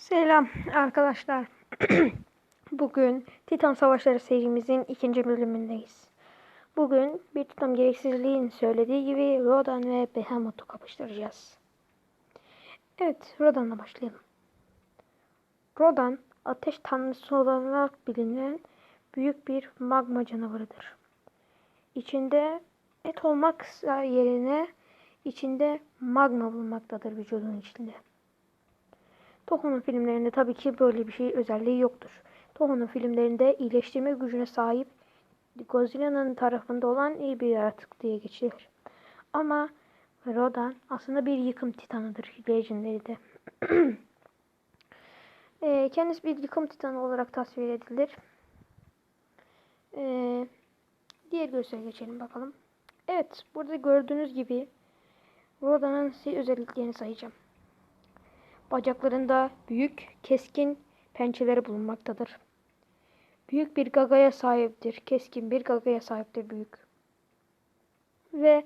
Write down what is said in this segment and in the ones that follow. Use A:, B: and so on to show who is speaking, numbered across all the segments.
A: Selam arkadaşlar. Bugün Titan Savaşları serimizin ikinci bölümündeyiz. Bugün bir tutam gereksizliğin söylediği gibi Rodan ve Behemoth'u kapıştıracağız. Evet, Rodan'la başlayalım. Rodan, ateş tanrısı olarak bilinen büyük bir magma canavarıdır. İçinde et olmak yerine içinde magma bulunmaktadır vücudun içinde. Toho'nun filmlerinde tabii ki böyle bir şey özelliği yoktur. Toho'nun filmlerinde iyileştirme gücüne sahip Godzilla'nın tarafında olan iyi bir yaratık diye geçilir. Ama Rodan aslında bir yıkım titanıdır Legendary'de. e, kendisi bir yıkım titanı olarak tasvir edilir. E, diğer görsele geçelim bakalım. Evet, burada gördüğünüz gibi Rodan'ın özelliklerini sayacağım. Bacaklarında büyük, keskin pençeleri bulunmaktadır. Büyük bir gagaya sahiptir. Keskin bir gagaya sahiptir büyük. Ve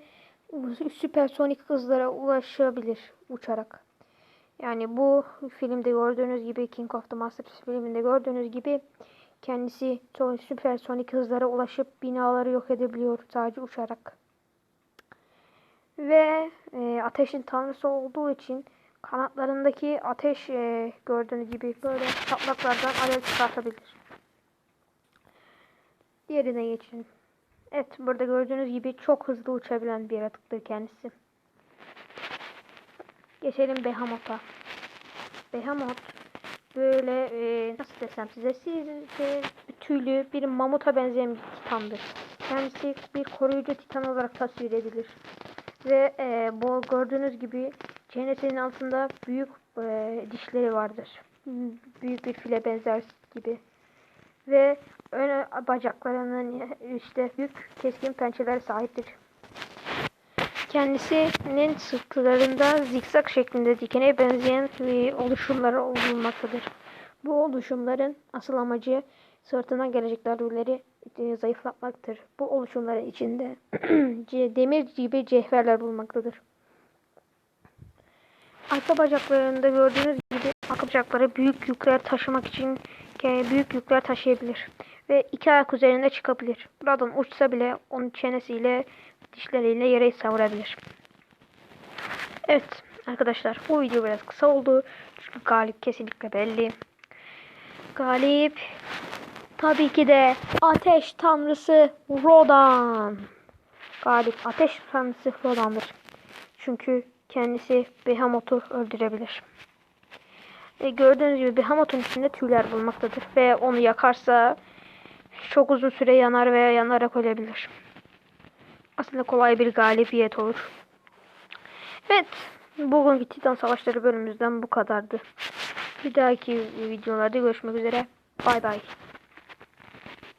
A: süpersonik hızlara ulaşabilir uçarak. Yani bu filmde gördüğünüz gibi King of the Monsters filminde gördüğünüz gibi kendisi süpersonik hızlara ulaşıp binaları yok edebiliyor sadece uçarak. Ve e, ateşin tanrısı olduğu için Kanatlarındaki ateş e, gördüğünüz gibi böyle çatlaklardan alev çıkartabilir. Diğerine geçin. Evet burada gördüğünüz gibi çok hızlı uçabilen bir yaratıktır kendisi. Geçelim Behemoth'a. Behemoth böyle e, nasıl desem size siz e, tüylü bir mamuta benzeyen bir titandır. Kendisi bir koruyucu titan olarak tasvir edilir. Ve e, bu gördüğünüz gibi Çenesinin altında büyük e, dişleri vardır. Büyük bir file benzer gibi. Ve ön bacaklarının işte büyük keskin pençeler sahiptir. Kendisinin sırtlarında zikzak şeklinde dikene benzeyen oluşumları bulunmaktadır. Bu oluşumların asıl amacı sırtından gelecek darbeleri e, zayıflatmaktır. Bu oluşumların içinde demir gibi cevherler bulunmaktadır. Arka bacaklarında gördüğünüz gibi arka bacakları büyük yükler taşımak için büyük yükler taşıyabilir. Ve iki ayak üzerinde çıkabilir. Buradan uçsa bile onun çenesiyle dişleriyle yere savurabilir. Evet arkadaşlar bu video biraz kısa oldu. Çünkü galip kesinlikle belli. Galip tabii ki de ateş tanrısı Rodan. Galip ateş tanrısı Rodan'dır. Çünkü kendisi Behemoth'u öldürebilir. E, gördüğünüz gibi Behemoth'un içinde tüyler bulmaktadır ve onu yakarsa çok uzun süre yanar veya yanarak ölebilir. Aslında kolay bir galibiyet olur. Evet, bugünkü Titan Savaşları bölümümüzden bu kadardı. Bir dahaki videolarda görüşmek üzere. Bay bay.